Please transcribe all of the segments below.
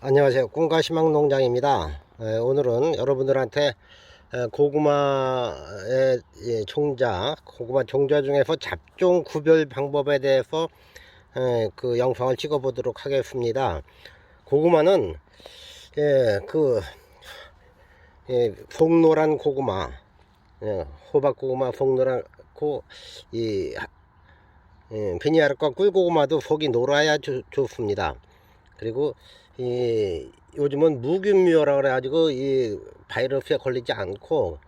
안녕하세요. 꿈가시망 농장입니다. 에, 오늘은 여러분들한테 에, 고구마의 예, 종자, 고구마 종자 중에서 잡종 구별 방법에 대해서 에, 그 영상을 찍어 보도록 하겠습니다. 고구마는 예, 그 예, 송노란 고구마, 예, 호박 고구마, 송노란 고, 이 예, 베니아르과 꿀고구마도 속이 노라야 좋- 좋습니다. 그리고 이 요즘은 무균묘라 그래가지고 이 바이러스에 걸리지 않고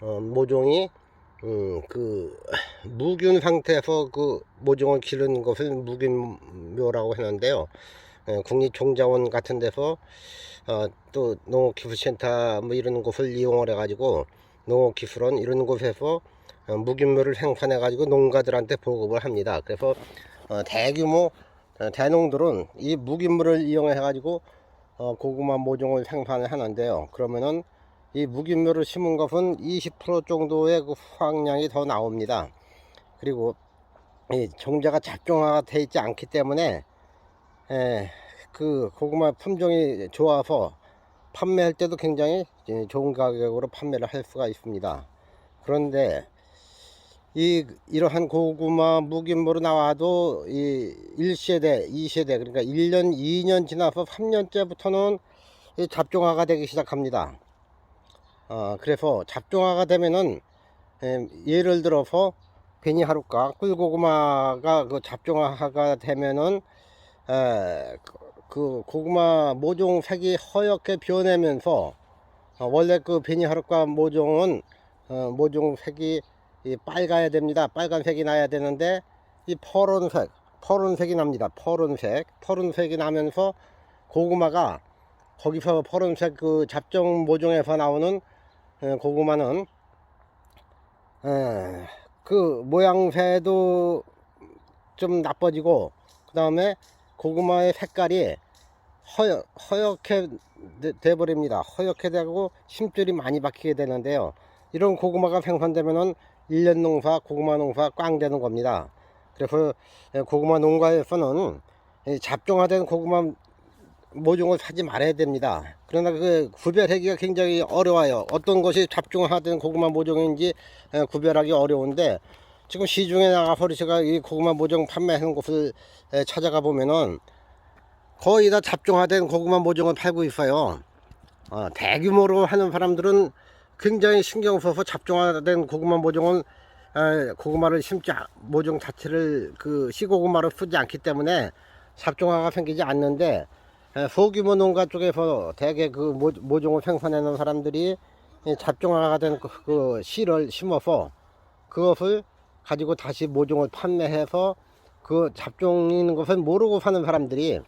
어, 모종이 음, 그 무균 상태에서 그 모종을 기르는 것을 무균묘라고 했는데요. 예, 국립종자원 같은 데서 어, 또 농업기술센터 뭐 이런 곳을 이용을 해가지고 농업기술원 이런 곳에서 어, 무균묘를 생산해 가지고 농가들한테 보급을 합니다. 그래서 어, 대규모 어, 대농들은 이 무균물을 이용해 가지고 어, 고구마 모종을 생산을 하는데요. 그러면은 이 무균물을 심은 것은 20% 정도의 그 수확량이 더 나옵니다. 그리고 이 종자가 잡종화가 돼 있지 않기 때문에 에, 그 고구마 품종이 좋아서 판매할 때도 굉장히 좋은 가격으로 판매를 할 수가 있습니다. 그런데 이 이러한 고구마 무균물로 나와도 이 1세대, 2세대 그러니까 1년, 2년 지나서 3년째부터는 이 잡종화가 되기 시작합니다. 어, 그래서 잡종화가 되면은 에, 예를 들어서 베니하루카 꿀고구마가 그 잡종화가 되면은 에, 그- 그 고구마 모종 색이 허옇게 변하면서 어, 원래 그 베니하루카 모종은 어, 모종 색이 이 빨가야 됩니다. 빨간색이 나야 되는데 이 퍼런색, 퍼런색이 납니다. 퍼런색, 퍼런색이 나면서 고구마가 거기서 퍼런색 그 잡종 모종에서 나오는 에, 고구마는 에, 그 모양새도 좀 나빠지고 그 다음에 고구마의 색깔이 허여, 허옇게 돼- 돼버립니다. 허옇게 되고 심줄이 많이 박히게 되는데요. 이런 고구마가 생산되면은 1년 농사, 고구마 농사 꽝 되는 겁니다. 그래서 에, 고구마 농가에서는 이 잡종화된 고구마 모종을 사지 말아야 됩니다. 그러나 그 구별하기가 굉장히 어려워요. 어떤 것이 잡종화된 고구마 모종인지 에, 구별하기 어려운데 지금 시중에 나가서 제가 이 고구마 모종 판매하는 곳을 에, 찾아가 보면은 거의 다 잡종화된 고구마 모종을 팔고 있어요. 어, 대규모로 하는 사람들은 굉장히 신경 써서 잡종화된 고구마 모종은 에, 고구마를 심지 않- 모종 자체를 그 시고구마로 쓰지 않기 때문에 잡종화가 생기지 않는데 에, 소규모 농가 쪽에서 대개 그 모, 모종을 생산하는 사람들이 이 잡종화가 된 그, 그 씨를 심어서 그것을 가지고 다시 모종을 판매해서 그 잡종인 것을 모르고 사는 사람들이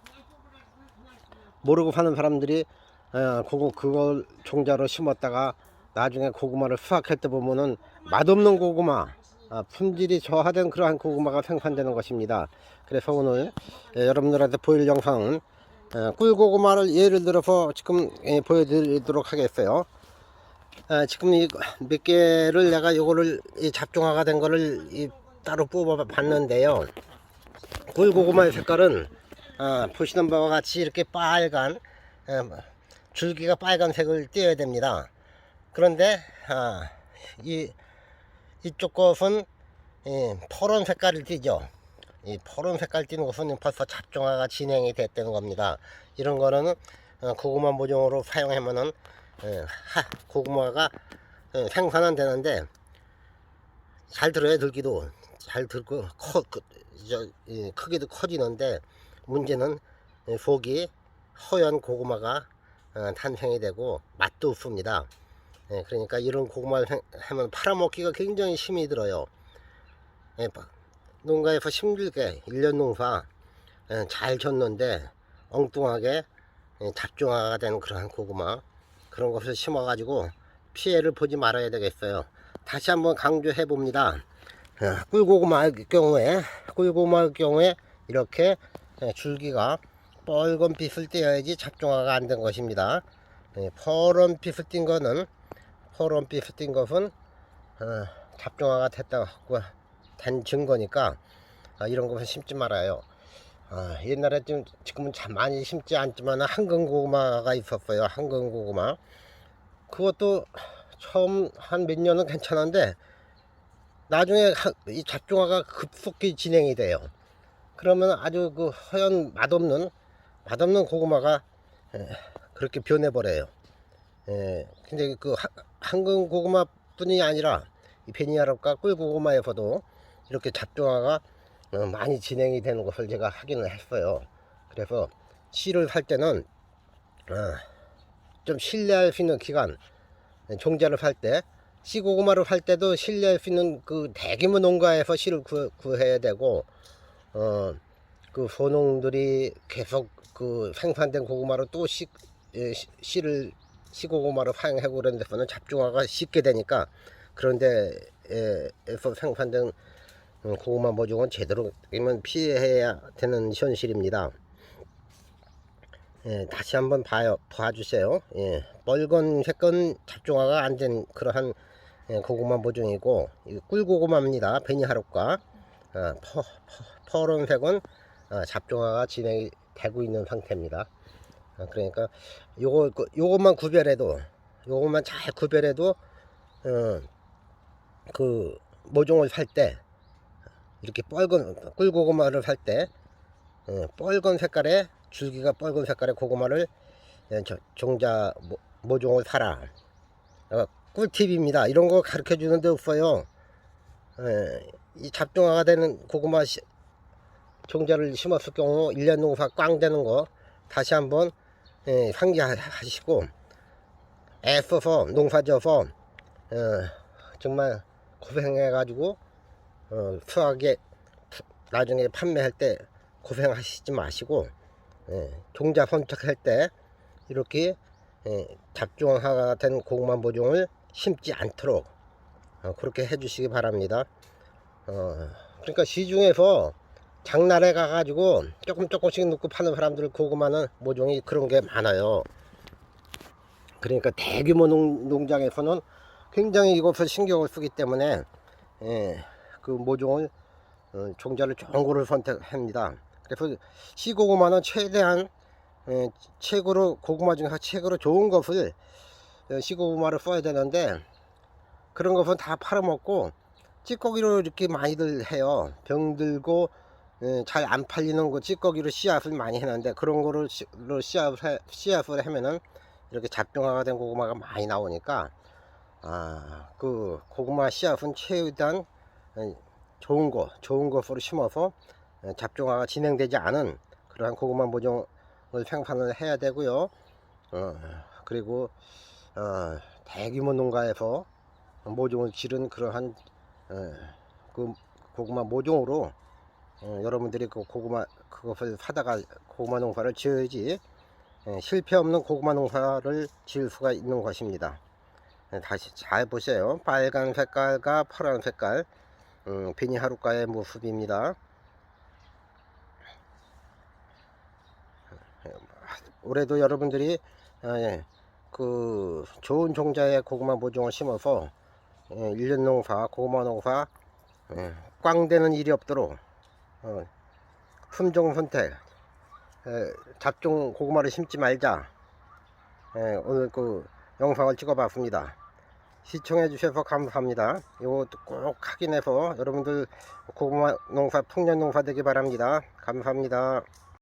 모르고 사는 사람들이 어, 그거 그걸 종자로 심었다가 나중에 고구마를 수확할 때 보면은 맛없는 고구마 아, 품질이 저하된 그러한 고구마가 생산되는 것입니다. 그래서 오늘 예, 여러분들한테 보일 영상은 어, 꿀고구마를 예를 들어서 지금 예, 보여드리도록 하겠어요. 아, 지금 이 몇 개를 내가 요거를 이 잡종화가 된 거를 이 따로 뽑아 봤는데요. 꿀고구마의 색깔은 아, 보시는 바와 같이 이렇게 빨간 에, 줄기가 빨간색을 띄어야 됩니다. 그런데 아, 이 이쪽 것은 이 퍼런 색깔을 띠죠. 이 퍼런 색깔 띠는 것은 벌써 잡종화가 진행이 됐다는 겁니다. 이런 거는 어, 고구마 모종으로 사용하면은 에, 하, 고구마가 에, 생산은 되는데 잘 들어요 들기도 잘 들고 커, 그, 저, 이, 크기도 커지는데 문제는 이 속이 허연 고구마가 어, 탄생이 되고 맛도 없습니다. 예, 그러니까 이런 고구마를 생- 하면 팔아먹기가 굉장히 힘이 들어요. 예, 바- 농가에서 힘들게 1년 농사 예, 잘 줬는데 엉뚱하게 예, 잡종화가 된 그러한 고구마 그런 것을 심어가지고 피해를 보지 말아야 되겠어요. 다시 한번 강조해 봅니다. 어, 꿀고구마의 경우에 꿀고구마의 경우에 이렇게 예, 줄기가 빨간 빛을 띄어야지 잡종화가 안 된 것입니다. 예, 퍼런빛을 띈 거는 퍼런빛을 띈 것은 어, 잡종화가 됐다고 된 증거니까 아, 이런 것을 심지 말아요. 아, 옛날에 좀 지금은 참 많이 심지 않지만 한근 고구마가 있었어요. 한근 고구마. 그것도 처음 한 몇 년은 괜찮은데 나중에 하- 이 잡종화가 급속히 진행이 돼요. 그러면 아주 그 허연 맛없는 맛없는 고구마가 에, 그렇게 변해버려요. 예, 근데 그 하- 한근 고구마뿐이 아니라 이 베니아롭과 꿀고구마에서도 이렇게 잡종화가 어, 많이 진행이 되는 것을 제가 확인을 했어요. 그래서 씨를 살 때는 어, 좀 신뢰할 수 있는 기간, 종자를 살 때, 씨고구마를 살 때도 신뢰할 수 있는 그 대규모 농가에서 씨를 구, 구해야 되고, 어, 그 소농들이 계속 그 생산된 고구마로 또 씨- 씨를 씨고구마로 사용하고 그런 데서는 잡종화가 쉽게 되니까 그런 데 에서 생산된 어, 고구마 모종은 제대로 이면 피해야 되는 현실입니다. 예, 다시 한번 봐요, 봐주세요. 예, 빨간 색은 잡종화가 안 된 그러한 예, 고구마 모종이고 이 꿀고구마입니다. 베니하롭과 어, 퍼, 퍼, 퍼런색은 어, 잡종화가 진행이 되고 있는 상태입니다. 어, 그러니까 요거 그- 요것만 구별해도 요것만 잘 구별해도 어, 그 모종을 살 때 이렇게 빨간 꿀고구마를 살때 어, 빨간 색깔의 줄기가 빨간 색깔의 고구마를 예, 저- 종자 모, 모종을 사라. 어, 꿀팁입니다. 이런 거 가르쳐 주는 데 없어요. 예, 이 잡종화가 되는 고구마 시- 종자를 심었을 경우 1년 농사 꽝 되는 거 다시 한번 예, 상기하시고 애써서 농사 지어서 어, 정말 고생해 가지고 어, 수확에 나중에 판매할 때 고생하시지 마시고 예, 종자 선착할 때 이렇게 예, 잡종화가 된 고구마 모종을 심지 않도록 어, 그렇게 해주시기 바랍니다. 어, 그러니까 시중에서 장날에 가가지고 조금 조금씩 넣고 파는 사람들 고구마는 모종이 그런 게 많아요. 그러니까 대규모 농, 농장에서는 굉장히 이것을 신경을 쓰기 때문에 예, 그 모종을 어, 종자를 좋은 거를 선택합니다. 그래서 시고구마는 최대한 예, 최고로 고구마 중에서 최고로 좋은 것을 어, 시고구마를 써야 되는데 그런 것은 다 팔아먹고 찌꺼기로 이렇게 많이들 해요. 병 들고 예, 잘 안 팔리는 거 찌꺼기로 씨앗을 많이 해놨는데 그런 거를 씨앗을, 해- 씨앗을 하면은 이렇게 잡종화가 된 고구마가 많이 나오니까 아 그 고구마 씨앗은 최대한 예, 좋은 거 좋은 것으로 심어서 예, 잡종화가 진행되지 않은 그러한 고구마 모종을 생산을 해야 되고요. 어, 그리고 어, 대규모 농가에서 모종을 기른 그러한 어, 그 고구마 모종으로 어, 여러분들이 그 고구마 그것을 사다가 고구마 농사를 지어야지 예, 실패 없는 고구마 농사를 지을 수가 있는 것입니다. 예, 다시 잘 보세요. 빨간 색깔과 파란 색깔 음, 비니하루카의 모습입니다. 올해도 여러분들이 아, 예, 그 좋은 종자의 고구마 모종을 심어서 예, 일년 농사, 고구마 농사 예, 꽝 되는 일이 없도록 어, 품종 선택, 예, 잡종 고구마를 심지 말자. 예, 오늘 그 영상을 찍어봤습니다. 시청해 주셔서 감사합니다. 이거 꼭 확인해서 여러분들 고구마 농사 풍년 농사 되기 바랍니다. 감사합니다.